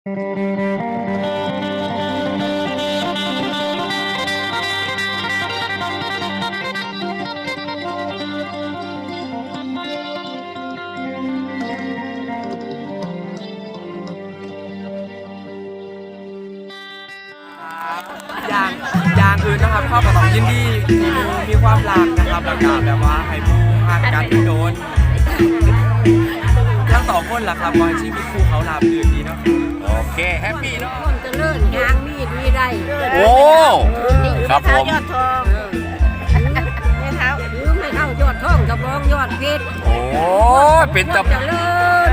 อย่างอย่างอื่นนะครับเข้ากับต้องยินดีที่มีความรักนะครับแล้วก็แบบว่าให้หมูห่างกันโดน องคนล่ะครับว่าชีวิตคู่เขาราบรื่นดีเนาะโอเคแฮปปี้เนาะคนเจะเลื่อนยางมีดมีได้โอ้ครับผมยอดทองไม่เท้าหรือไม่เท้ายอดทองกระบองยอดเพชรโอ้เป็นยตะอดเจริญ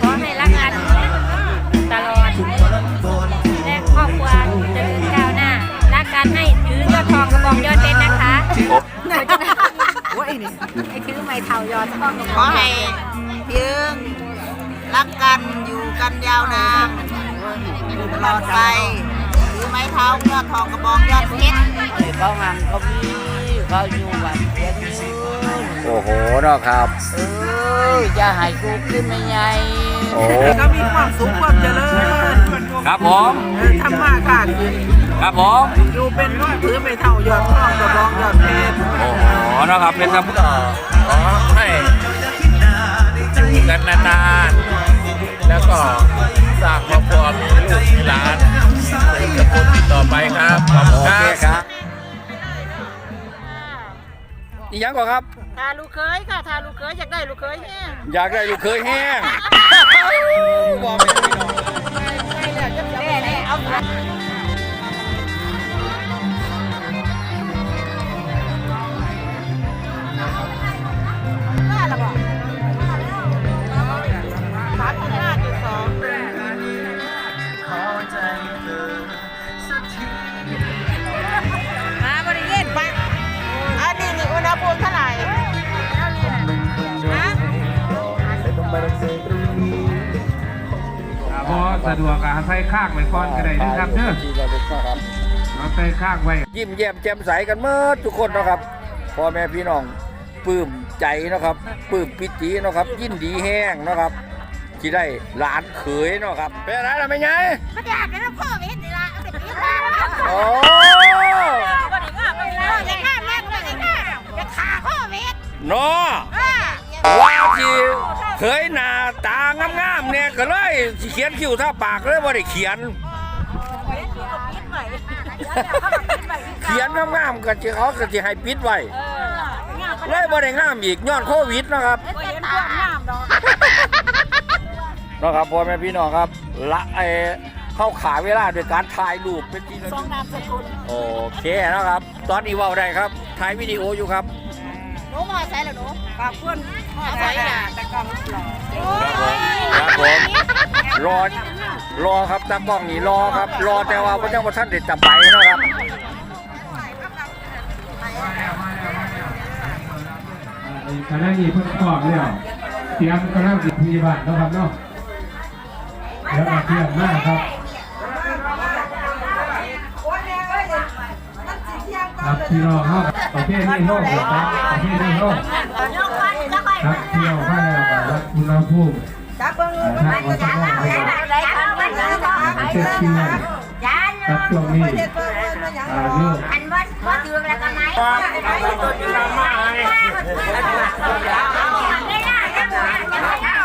ขอให้รักกันตลอดและครอบครัวเจริญก้าวหน้ารักกันให้ถือยอดทองกระบองยอดเพชรนะคะว่าไอ้ นี่ไอ้ถือไม่เท้ายอดทองกระบขอองให้เพียงรักกันอยู่กันยาวนานตลอดไปถือไม้เท้ายอดทองกระบองยอดเพชรเขาหังเขามีเขาอยู่บ้านเพียงยืนโอ้โหเนาะครับเอออย่าให้กูขึ้นไม่ใหญ่โอ้ก็มีความสุขความเจริญครับผมทำมาค้าขึ้น ครับผมอยู่เป็นถือไม้เท้ายอดทองกระบองยอดเพชรโอ้โหเนาะครับเป็นตะขอให้อยู่กันนานๆแล้วก็สร้างครอบครัวมีลูกมีหลานเป็นตระกูลติดต่อไปครับขอบคุณครับอีกอย่างก่อนครับ ทาลูกเคยค่ะทาลูกเคยอยากได้ลูกเคยเนี่ยอยากได้ลูกเคยแห้งแน่แน่เอาว่า พอสะดวกอาใส่ข้างไว้ก่อนก็ได้นะครับเด้อเอาใส่ข้างไว้ ยิ้มแย้มแจ่มใสกันเมื่อทุกคนเนาะครับพ่อแม่พี่น้องปลื้มใจเนาะครับปลื้มปิติเนาะครับ ยินดีแห้งเนาะครับ ที่ได้หลานเขยเนาะครับเป็นอะไรล่ะไม่ไงไม่อยากได้พ่อไม่เห็นดีละเอาไปตีละโอ้บ่ได้ว่าไปแล้วอย่าฆ่าแม่ก็ไม่ได้ฆ่าอย่าฆ่าพ่อเวทเนาะอ่าว่าที่ เคยหน้าตางามๆเนี่ยก็เลยสิเขียนคิ้วท่าปากเลยว่าได้เขียน เขียนงามๆก็จะเขาก็จะให้ปิดไว้เลยบ่ได้งามอีกย้อนโควิดเนาะครับเป็นพวกน้ำดอกเนาะครับพ่อแม่พี่น้องครับละเออเข้าขาเวลาโดยการถ่ายรูปเป็นที่ระสลึองกนามสกุลโอเคนะครับ ตอนนี้เว่าได้ครับถ่ายวิดีโออยู่ครับห นูมอใส่เหรอหนูขอบคุณมอใส่น่ะตะกองหล่อครับผมรอรอครับตากล้องนี่รอครับ รอแต่ว่าพระเจ้าพระท่านเด็ดจับไปนะครับคณะนี้เพิ่งพร้อมแล้วเตรียมกำลังสิพยาบาลเนาะครับเนาะแล้วก็เตรียมมากครับ ครับพี่น้องเข้าประเภทนี้โลกครับประเภทนี้โลกครับเที่ยวข้าแล้วก็วัดอุณหภูมิจับเบิ้งทางวัดสมองไว้ครับได้ครับมันจะบอกเช็ดเชื้อครับช่วงนี้อายุอันว่าว่าถึงแล้วก็ไหมไม่ได้ยังไงยังไงเอา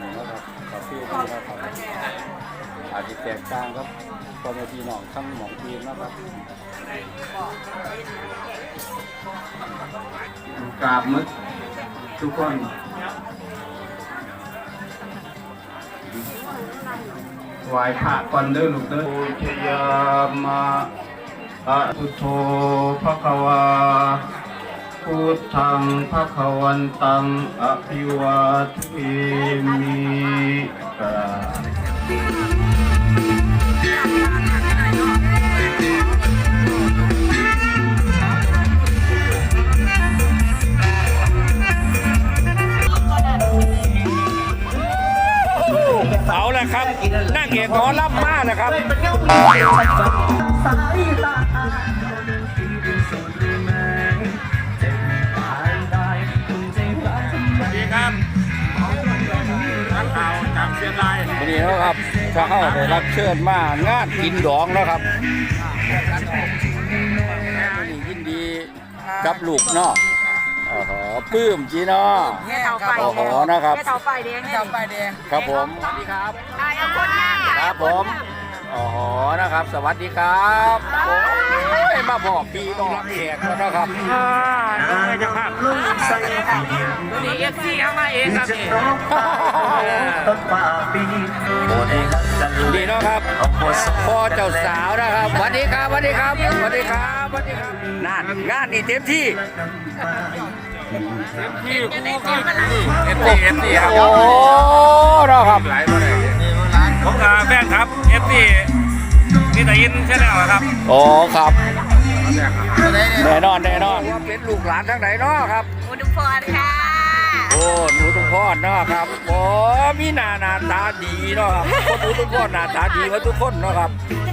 นี่นะครับขอฟิวกัครับอาจจะแตกต่างครับตอณทีหน้องข้างหมองทีมนะครับกราบมึกทุกคนไหวพระก่อนเด้อลูกเด้อปุจยามะอะทุโทภะคะวา พุทธังภะคะวันตังอภิวาเทมิกราบเอาละครับ นั่งเอกหมอรับมานะครับ ส นนี้นะครับถ้าเข้าได้รับเชิญมางานกินดองนะครับวันนี้ยินดีกับลูกเนาะโอ้โหปลื้มจีเนาะแม่เตาไฟโอ้โหนะครับแม่เตาไฟแดงแม่เตาไฟแดงครับผมสวัสดีครับตายเอาคนหน้าครับผม อ๋อนะครับ สวัสดีครับโอ้ยมาบอกพี่ต้องรับแขกแล้วนะครับจะภาพวันนี้เอฟซีเอามาเองครับนี่ดีเนาะครับพ่อเจ้าสาวนะครับสวัสดีครับสวัสดีครับสวัสดีครับสวัสดีครับงานงานนี่เต็มที่ที่คู่ที่เอฟซีเอฟซีครับโอ้เนาะครับหลายคนเลย ผมกับแฟนครับเอฟซีนี่แต่ยินใช่แล้วครับโอ้ครับแน่นอนแน่นอนว่าเป็นลูกหลานทั้งไหนเนาะครับอุดมพรค่ะโอ้หนูตุ้มพอดเนาะครับโอ้มีหน้าหน้าตาดีเนาะครับคนหนูตุ้มพอดหน้าตาดีมาทุกคนเนาะครับ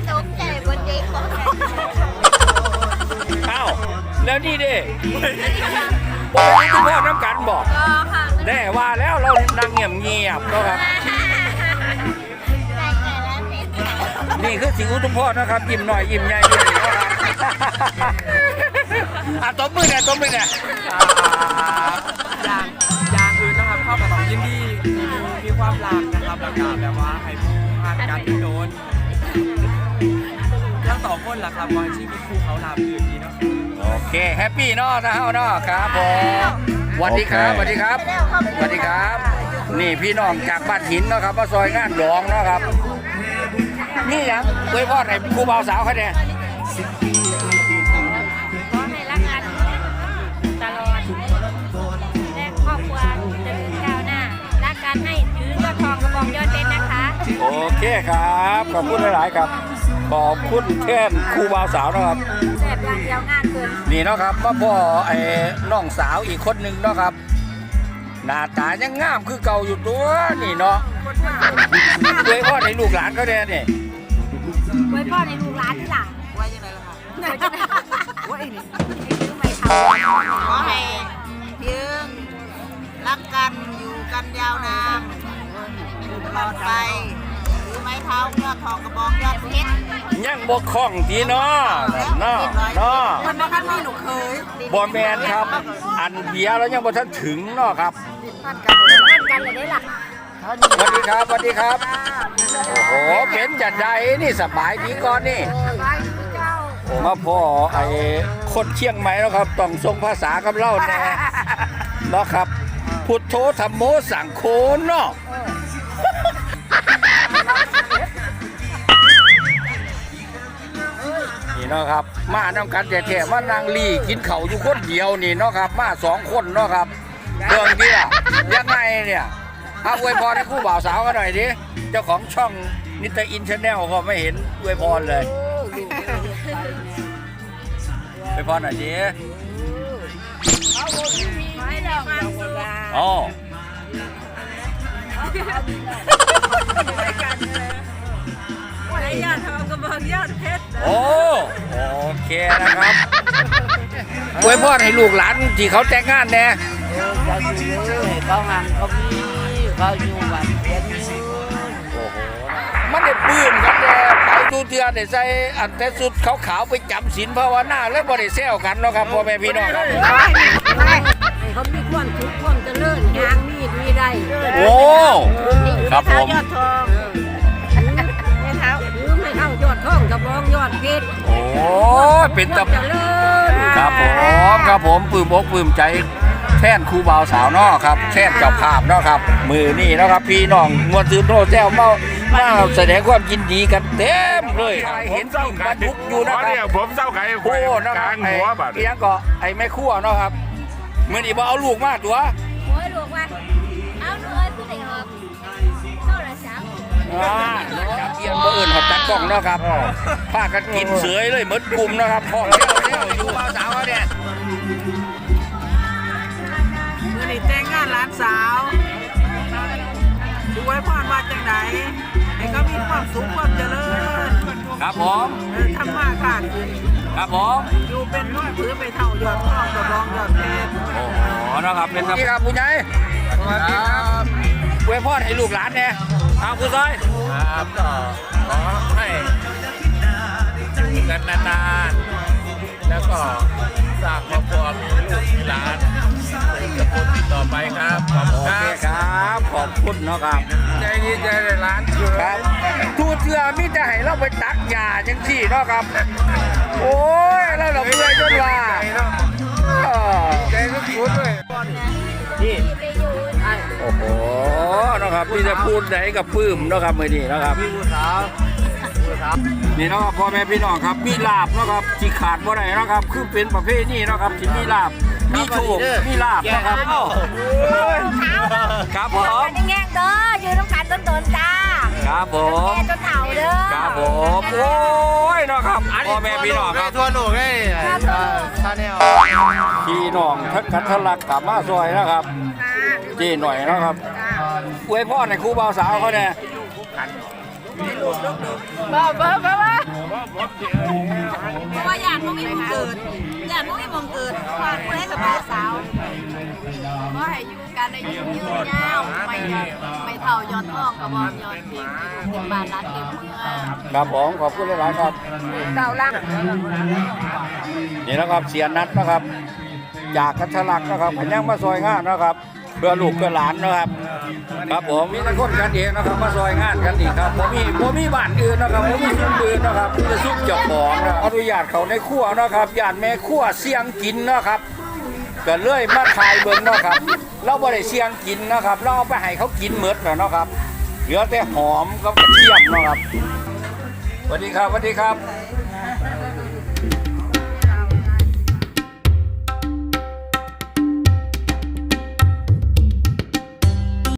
ตกใจบนเด็กของแเอ้าแล้วนี่เด้โอ้ยตุ้มพอดน้ำกันบอกก็ค่ะแน่ว่าแล้วเรานั่งเงียบเงียบๆเนาะครับ นี่คือสิวตุ้มพอดนะครับยิ้มหน่อยยิ้มใหญ่อยู่นี่เนาะครับอะตบมือเนี่ยตบมือเนี่ยอย่างอย่างอื่นนะครับเข้ากับต้องยินดีที่มีมีความรักนะครับแล้วก็แบบว่าให้ผู้หักกันโดนทั้งสองคนล่ะครับว่าชีวิตคู่เขาลาบลื่นดีเนาะโอเคแฮปปี้เนาะนะฮะเนาะครับผมสวัสดีครับสวัสดีครับสวัสดีครับ นี่พี่น้องจากบ้านหินเนาะครับมาซอยงานหลวงเนาะครับ นี่หยังอวยพรให้ครูบ่าวสาวเขาเนี่ยขอให้รักกันตลอดและครอบครัวเจริญก้าวหน้า รักกันให้ถือยอดทองกระบองยอดเพชรนะคะโอเคครับ ขอบคุณหลาย ๆ ครับ ขอบคุณแท่นครูบ่าวสาวเนาะครับแซ่บอย่างเดียวงานเกินนี่เนาะครับมาพ่อไอ้น้องสาวอีกคนหนึ่งเนาะครับ หน้าตายังงามคือเก่าอยู่ตัวนี่เนาะอวยพรให้ลูกหลานเขาเนี่ยนี่ ไว้พ่อในลูกร้านที่หลังไว้ยังไงล่ะค่ะว่าไอ้นี่ซื้อไม่ทำขอให้เพียงรักกันอยู่กันยาวนานตลอดไปถือไม้เท้าเงือกทองกระบองยอดเพชรยังบกคล่องทีเนาะเนาะเนาะมันมาคันนี่หนูเคยบอแมนครับ อันเบียร์แล้วยังบ่ทันถึงเนาะครับกันเลยได้หลัก สวัสดีครับสวัสดีครับ โอ้โหเป็นจัดใดนี่สบายดีก่อนนี่สบายดีเจ้ามาพ่อไอ้คนเชียงใหม่แล้วครับ ต้องทรงภาษากับเล่าแน่เนาะครับ พุทโธธรรมโมสังโฆเนาะนี่เนาะครับ มาน้ำกันแท้ๆมานางลี่กินเขาอยู่คนเดียวนี่เนาะครับ มาสองคนเนาะครับเรื่องเดียยังไงเนี่ย อาอวยพรให้คู่บ่าวสาวกันหน่อยดิเจ้าของช่องนิตอินชาแนลก็ไม่เห็นอวยพรเลยไปพรหน่อยดิขอให้เราความสุขอ๋อยอดทองกระบอกยอดเพชรโอ้โอเคนะครับอวยพรให้ลูกหลานที่เขาแต่งงานแน่เออจะอยู่เลยเขาหังเขามีเขาอยู่บ้านเพียนยืนโอ้โหมันได้ปื้มกันแน่ไปทุเทือได้ใส่อันแต่สุดขาวๆไปจำศีลภาวนาแล้วบ่ได้แซวกันเนาะครับพ่อแม่พี่น้องครับเขามีความทุกข์ความเจริญยางมีดมีได้โอ้ครับผมยอดทองไม่เท้าหรือไม่เท้ายอดทองกระบองยอดเพชรโอ้เป็นตะเจริญครับผมครับผมปลื้มอกปลื้มใจ แท่นครูบ่าวสาวเนอครับแท่นเจ้าภาพเนาะครับ มือนี่เนาะครับพี่น้องมวลซื้อโทษแซวมามาแสดงความยินดีกันเต็มเลยเห็นสิ่งบรรทุกอยู่นะคเนี่ยรับผมเศร้าไก่โอ้นะกครัลาบงไอ้หัวบัดเลี้ยงก็ไอ้แม่ครัวเนาะครับมือนี้บ่เอาลูกมาตัวโอ้ยลูกว่าเอาลูกเอ้ยผู้ใดออกโทรศัพท์อ่าจับเอียนบ่เอื่นหอบตัดกล้องเนาะครับพากันกินเสยเลยเหมือนกลุ่มเนาะครับพ่อเที่ยวเที่ยวอยู่บ่าวสาวเขาเนี่ยมือ นี่แต่งงานหลานสาวดูไว้พรว่าจังไหนให้ก็มีความสุขความเจริญครับผมเออทำมาค้าขึ้นครับผมอยู่เป็นน้อยผือไปเท่ายอดทองกระบองยอดเพชรโอ้โหนะครับเป็นครับครับผู้ใหญ่สวัสดีครับอวยพรให้ลูกหลานเนี่ยเอาผู้ซอยครับก็ขอให้อยู่กันนานๆแล้วก็สร้างครอบครัวมีลูกมีหลาน ขอบคุณเนาะครับใจดีใจในร้านเชื่อครับทูเทือมิจะให้เราไปตักยาจังสี่เนาะครับ โอ้ยแล้วเราเบื่อจนว่าเออใจทุกคนเลยนี่โอ้โหเนาะครับพี่จะพูดไหนกับปื้มเนาะครับมื่อนี้เนาะครับพี่ผู้สาวผู้สาวนี่เนาะครับพ่อแม่พี่น้องครับ มีลาบเนาะครับที่ขาดบ่ได้เนาะครับ คือเป็นประเภทนี้เนาะครับที่มีลาบมีโชคมีลาบเนาะครับครับผมแง่ง เด้ออยู่น้ำกันต้นต้นจ้าครับผมแม่จนเฒ่าเด้อครับผมโอ้ยเนาะครับพ่อแม่พี่น้องครับทั่วโลกได้ชาแนลพี่น้องทั้งกันทะลักกลับมาซอยนะครับจีหน่อยนะครับอวยพ่อในครูบ่าวสาวเขาเนี่ยบ้าบ้าบ้าบ้าเพราะว่าอยากมุ้งมีมงเกิดอยากมุ้งมีมงเกิดฝากคนให้กับบ่าวสาวก็ ให้อยู่กันในยืนยืนยาวไม่ไม่เท่ายอดทองกระบอกยอดเพชรเป็นบาทล้านเต็มเมืองครับผมขอบคุณหลายๆครับ เก่าล่างนี่นะครับเสียนัดนะครับ จากกัทลักนะครับขยังมาซอยงานนะครับเพื่อลูกเพื่อหลานนะครับ ครับผมมีแต่คนกันเองนะครับ มาซอยงานกันอีกครับผมมีผมมีบ้านอื่นนะครับผมมีซุ้มอื่นนะครับมีแต่ซุ้มเจ้าของนะอนุญาตเขาในครัวนะครับญาติแม่ครัวเสียงกินนะครับก็เล่ยมาถ่ายเบิ่งนะครับ เราบ่ได้เชียงกินนะครับ เราเอาไปให้เขากินหมดแล้วนะครับ เหลือแต่หอมกับกระเทียมนะครับสวัสดีครับสวัสดีครับ